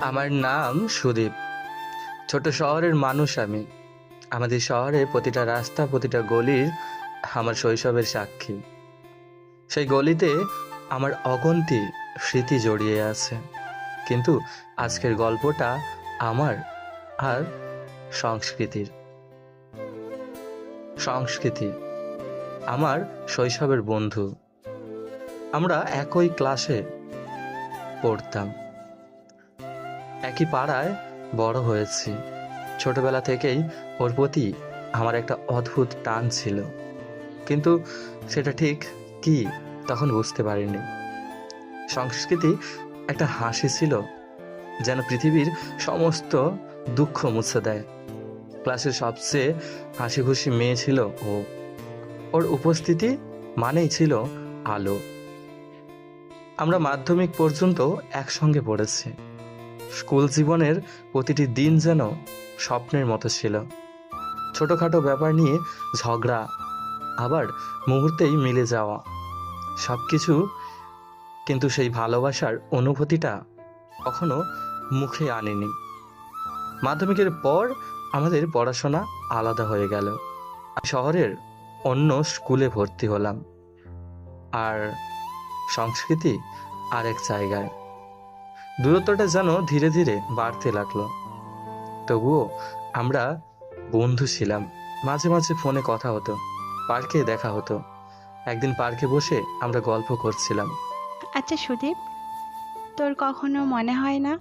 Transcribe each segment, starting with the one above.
আমার নাম সুদীপ। ছোট শহরের মানুষ আমি। আমাদের শহরে প্রতিটা রাস্তা, প্রতিটা গলির আমার শৈশবের সাক্ষী। সেই গলিতে আমার অগন্তি স্মৃতি জড়িয়ে আছে। কিন্তু আজকের গল্পটা আমার আর সংস্কৃতির। সংস্কৃতি আমার শৈশবের বন্ধু। আমরা একই ক্লাসে পড়তাম। একই পাড়ায় বড় হয়েছি। ছোটবেলা থেকেই ওর প্রতি আমার একটা অদ্ভুত টান ছিল। কিন্তু সেটা ঠিক কি তখন বুঝতে পারিনি। সংস্কৃতি একটা হাসি ছিল যেন পৃথিবীর সমস্ত দুঃখ মুছে দেয়। ক্লাসের সবচেয়ে হাসি খুশি মেয়ে ছিল ও। ওর উপস্থিতি মানেই ছিল আলো। আমরা মাধ্যমিক পর্যন্ত একসঙ্গে পড়েছি। স্কুল জীবনের প্রতিটি দিন যেন স্বপ্নের মতো ছিল। ছোটোখাটো ব্যাপার নিয়ে ঝগড়া, আবার মুহূর্তেই মিলে যাওয়া। সব কিছু কিন্তু সেই ভালোবাসার অনুভূতিটা কখনো মুখে আনেনি। মাধ্যমিকের পর আমাদের পড়াশোনা আলাদা হয়ে গেল। শহরের অন্য স্কুলে ভর্তি হলাম। আর সংস্কৃতি আরেক জায়গায়। দূরত্বটা যেন ধীরে ধীরে বাড়তে লাগল। তবুও আমরা বন্ধু ছিলাম। মাঝে মাঝে ফোনে কথা হতো পার্কে দেখা হতো। একদিন পার্কে বসে আমরা গল্প করছিলাম। আচ্ছা সুদীপ তোর কখনো মনে হয় না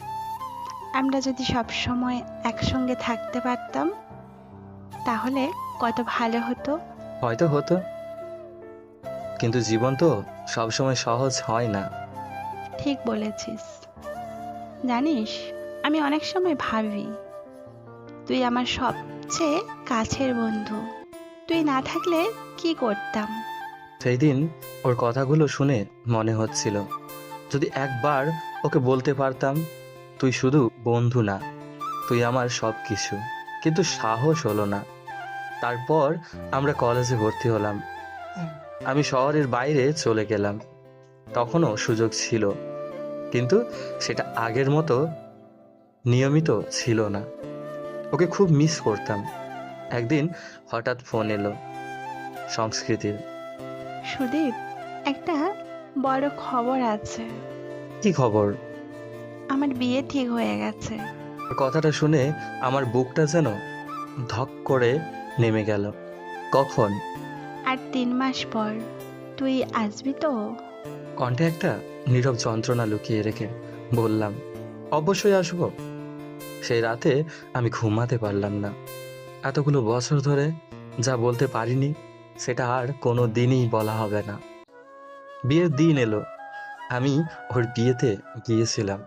আমরা যদি সব সময় একসঙ্গে থাকতে পারতাম তাহলে কত ভালো হতো? হয়তো হতো। কিন্তু জীবন তো সবসময় সহজ হয় না। ঠিক বলেছিস। জানিস, আমি অনেক সময় ভাবি, তুই আমার সবচেয়ে কাছের বন্ধু, তুই না থাকলে কি করতাম? সেই দিন ওর কথাগুলো শুনে মনে হচ্ছিল, যদি একবার ওকে বলতে পারতাম, তুই শুধু বন্ধু না, তুই আমার সব কিছু কিন্তু সাহস হলো না। তারপর আমরা কলেজে ভর্তি হলাম। আমি শহরের বাইরে চলে গেলাম। তখনও সুযোগ ছিল। কিন্তু সেটা আগের মতো নিয়মিত ছিল না। ওকে খুব মিস করতাম। একদিন হঠাৎ ফোন এলো সংস্কৃতির। সুদীপ একটা বড় খবর আছে। কি খবর? আমার বিয়ে ঠিক হয়ে গেছে। কথাটা শুনে আমার বুকটা যেন ধক করে নেমে গেল। কখন? আর তিন মাস পর। তুই আসবি তো? কণ্ঠে একটা নীরব যন্ত্রণা লুকিয়ে রেখে বললাম অবশ্যই আসব। সেই রাতে আমি ঘুমাতে পারলাম না। এতগুলো বছর ধরে যা বলতে পারিনি সেটা আর কোনো দিনই বলা হবে না। বিয়ের দিন এলো। আমি ওর বিয়েতে গিয়েছিলাম।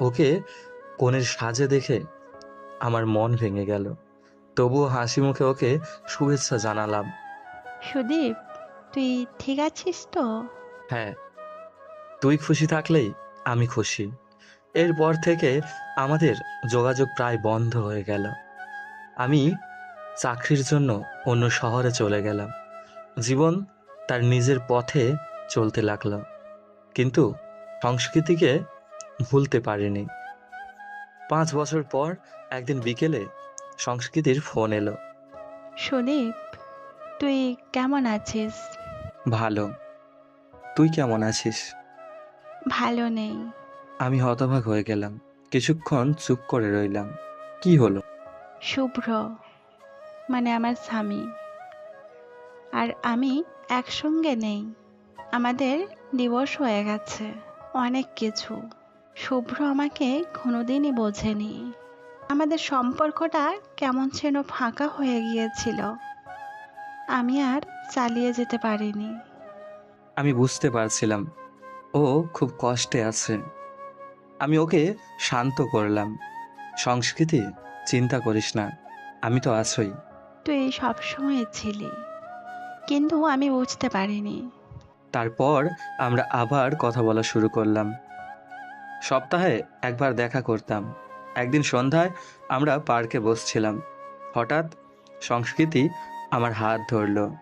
ওকে কনের সাজে দেখে আমার মন ভেঙে গেল। তবুও হাসি মুখে ওকে শুভেচ্ছা জানালাম। সুদীপ তুই ঠিক আছিস তো? হ্যাঁ তুই খুশি থাকলেই আমি খুশি। এরপর থেকে আমাদের যোগাযোগ প্রায় বন্ধ হয়ে গেল। আমি চাকরির জন্য অন্য শহরে চলে গেলাম। জীবন তার নিজের পথে চলতে লাগল। কিন্তু সংস্কৃতিকে ভুলতে পারিনি। পাঁচ বছর পর একদিন বিকেলে সংস্কৃতির ফোন এলো। সুদীপ তুই কেমন আছিস? ভালো। তুই কেমন আছিস? ভালো নেই। আমি হতবাক হয়ে গেলাম। কিছুক্ষণ চুপ করে রইলাম। কি হলো? শুভ্র মানে আমার স্বামী। আর আমি একসঙ্গে নেই। আমাদের ডিভোর্স হয়ে গেছে। অনেক কিছু। শুভ্র আমাকে কোনোদিনই বোঝেনি। আমাদের সম্পর্কটা কেমন যেন ফাঁকা হয়ে গিয়েছিল। আমি আর চালিয়ে যেতে পারিনি। আমি বুঝতে পারছিলাম। ও খুব কষ্টে আছে। আমি ওকে শান্ত করলাম। সংস্কৃতি চিন্তা করিস না। আমি তো আছই। তুই সবসময় ছিলি কিন্তু আমি বুঝতে পারিনি। তারপর আমরা আবার কথা বলা শুরু করলাম। সপ্তাহে একবার দেখা করতাম। একদিন সন্ধ্যায় আমরা পার্কে বসছিলাম। হঠাৎ সংস্কৃতি আমার হাত ধরলো।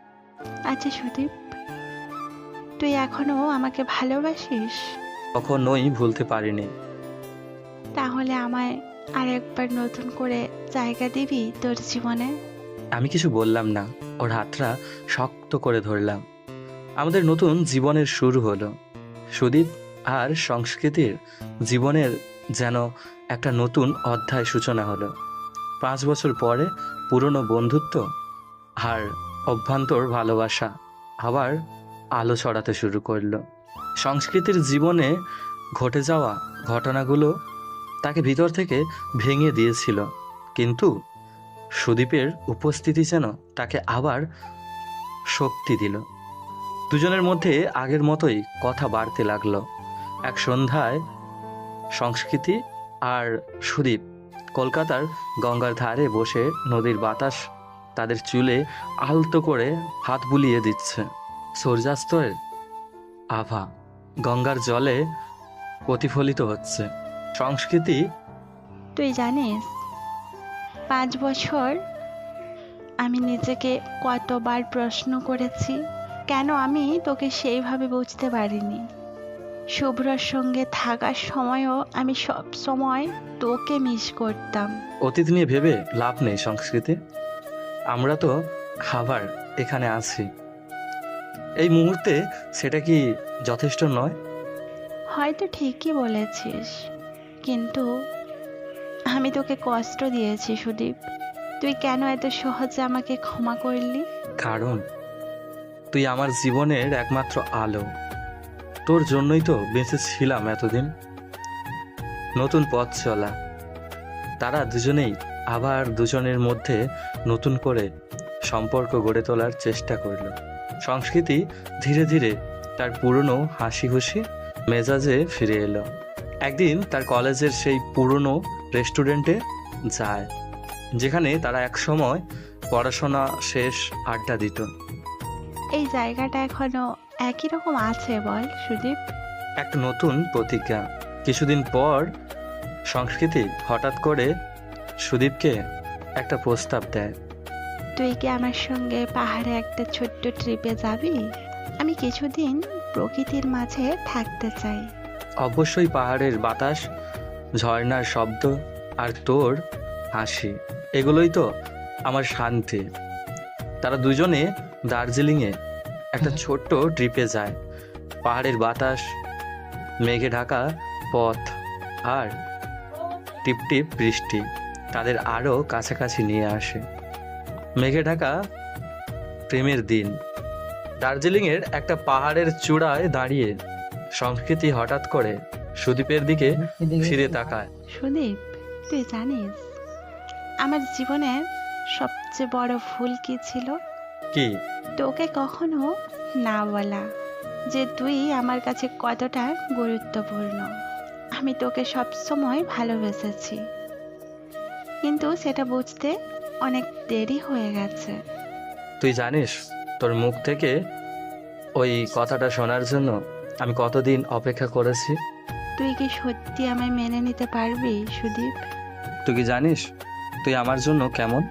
আচ্ছা সুদীপ তুই এখনও আমাকে ভালোবাসিস? কখনোই ভুলতে পারিনি। তাহলে আমায় আর একবার নতুন করে জায়গা দিবি তোর জীবনে? আমি কিছু বললাম না ওর হাতটা শক্ত করে ধরলাম। আমাদের নতুন জীবনের শুরু হলো। সুদীপ আর সংস্কৃতির জীবনের যেন একটা নতুন অধ্যায় সূচনা হলো। পাঁচ বছর পরে পুরনো বন্ধুত্ব আর অভ্যন্তর ভালোবাসা আবার আলো ছড়াতে শুরু করল। সংস্কৃতির জীবনে ঘটে যাওয়া ঘটনাগুলো তাকে ভিতর থেকে ভেঙে দিয়েছিল। কিন্তু সুদীপের উপস্থিতি যেন তাকে আবার শক্তি দিল। দুজনের মধ্যে আগের মতোই কথা বাড়তে লাগল। এক সন্ধ্যায় সংস্কৃতি আর সুদীপ কলকাতার গঙ্গার ধারে বসে নদীর বাতাস তাদের চুলে আলতো করে হাত বুলিয়ে দিচ্ছে। সূর্যাস্তের আভা গঙ্গার জলে প্রতিফলিত হচ্ছে। সংস্কৃতি? তুই জানিস পাঁচ বছর আমি নিজেকে কতবার প্রশ্ন করেছি কেন আমি তোকে সেইভাবে বুঝতে পারিনি? শুভ্রর সঙ্গে থাকার সময়ও আমি সব সময় তোকে মিস করতাম। অতীত নিয়ে ভেবে লাভ নেই সংস্কৃতি। আমরা তো খাবার এখানে আছি। এই মুহূর্তে সেটা কি যথেষ্ট নয়? হয়তো ঠিকই বলেছিস কিন্তু আমি তোকে কষ্ট দিয়েছি সুদীপ। তুই কেন এত সহজে আমাকে ক্ষমা করলি? কারণ তুই আমার জীবনের একমাত্র আলো। তোর জন্যই তো বেঁচে ছিলাম এতদিন। নতুন পথ চলা তারা দুজনেই আবার দুজনের মধ্যে নতুন করে সম্পর্ক গড়ে তোলার চেষ্টা করল। সংস্কৃতি ধীরে ধীরে তার পুরনো হাসি খুশি মেজাজে ফিরে এলো। একদিন তার কলেজের সেই পুরনো রেস্টুরেন্টে যায় যেখানে তারা একসময় পড়াশোনা শেষ আড্ডা দিত। এই জায়গাটা এখনও একই রকম আছে বল সুদীপ? এক নতুন প্রতিজ্ঞা। কিছুদিন পর সংস্কৃতি হঠাৎ করে সুদীপকে একটা প্রস্তাব দেয়। তুই কি আমার সঙ্গে পাহাড়ে একটা ছোট্ট ট্রিপে যাবি? আমি কিছুদিন প্রকৃতির মাঝে থাকতে চাই। অবশ্যই পাহাড়ের বাতাস, ঝর্ণার শব্দ আর তোর হাসি, এগুলোই তো আমার শান্তি। তারা দুজনে দার্জিলিংয়ে একটা ছোট্ট ট্রিপে যায়। পাহাড়ের বাতাস, মেঘে ঢাকা পথ আর টিপ টিপ বৃষ্টি তাদের আরও কাছাকাছি নিয়ে আসে। মেঘে ঢাকা প্রেমের দিন। দার্জিলিংয়ের একটা পাহাড়ের চূড়ায় দাঁড়িয়ে সংস্কৃতি হঠাৎ করে সুদীপের দিকে ফিরে তাকায়। সুদীপ তুই জানিস আমার জীবনে সবচেয়ে বড় ভুল কি ছিল? কি? তোকে কখনো না বলা যে তুই আমার কাছে কতটা গুরুত্বপূর্ণ। আমি তোকে সব সময় ভালোবেসেছি। কিন্তু সেটা বুঝতে অনেক দেরি হয়ে গেছে। তুই জানিস তোর মুখ থেকে ওই কথাটা শোনার জন্য আমি কতদিন অপেক্ষা করেছি? তুই কি সত্যি আমায় মেনে নিতে পারবি সুদীপ? তুই কি জানিস তুই আমার জন্য কেমন?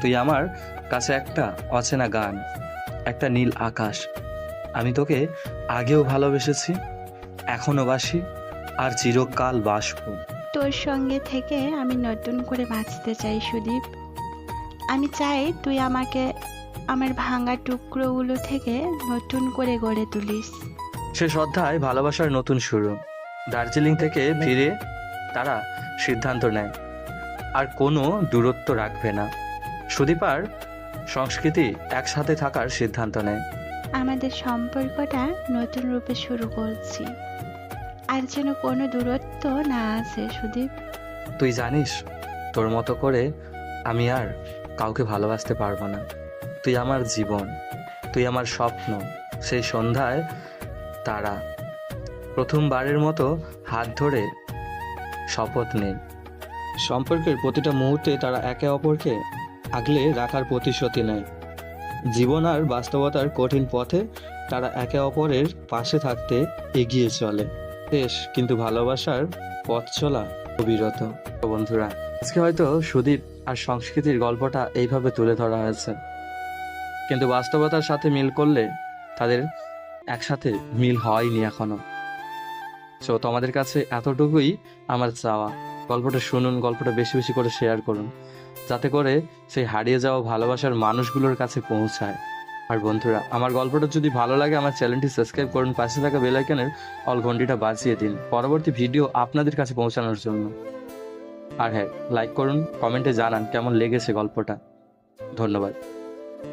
তুই আমার কাছে একটা অচেনা গান একটা নীল আকাশ। আমি তোকে আগেও ভালোবেসেছি এখনও বাসি আর চিরকাল বাসবো। তোর সঙ্গে থেকে আমি নতুন করে বাঁচতে চাই সুদীপ। আমি চাই তুই আমাকে আমার ভাঙা টুকরোগুলো থেকে নতুন করে গড়ে তুলিস। শেষ অধ্যায় ভালোবাসার নতুন শুরু। দার্জিলিং থেকে ফিরে তারা সিদ্ধান্ত নেয়। আর কোনো দূরত্ব রাখবে না। সুদীপ আর সংস্কৃতি একসাথে থাকার সিদ্ধান্ত নেয়। আমাদের সম্পর্কটা নতুন রূপে শুরু করছি। আর যেন কোনো দূরত্ব না আসে সুদীপ। তুই জানিস তোর মতো করে আমি আর কাউকে ভালোবাসতে পারব না। তুই আমার জীবন তুই আমার স্বপ্ন সেই সন্ধ্যায় তারা। প্রথমবারের মতো হাত ধরে শপথ নেই। সম্পর্কের প্রতিটা মুহূর্তে তারা একে অপরকে আগলে রাখার প্রতিশ্রুতি নেয়। জীবন আর বাস্তবতার কঠিন পথে তারা একে অপরের পাশে থাকতে এগিয়ে চলে। শেষ কিন্তু ভালোবাসার পথ চলা অবিরত। বন্ধুরা, আজকে হয়তো সুদীপ আর সংস্কৃতির গল্পটা এইভাবে তুলে ধরা হয়েছে। কিন্তু বাস্তবতার সাথে মিল করলে তাদের একসাথে মিল হয়নি এখনও। সো তোমাদের কাছে এতটুকুই আমার চাওয়া। গল্পটা শুনুন, গল্পটা বেশি বেশি করে শেয়ার করুন। যাতে করে সেই হারিয়ে যাওয়া ভালোবাসার মানুষগুলোর কাছে পৌঁছায়। আর বন্ধুরা, আমার গল্পটা যদি ভালো লাগে, আমার চ্যানেলটি সাবস্ক্রাইব করুন, পাশে থাকা বেল আইকনের অল ঘন্টিটা বাজিয়ে দিন। পরবর্তী ভিডিও আপনাদের কাছে পৌঁছানোর জন্য। আর হ্যাঁ লাইক করুন কমেন্টে জানান কেমন লেগেছে গল্পটা। ধন্যবাদ।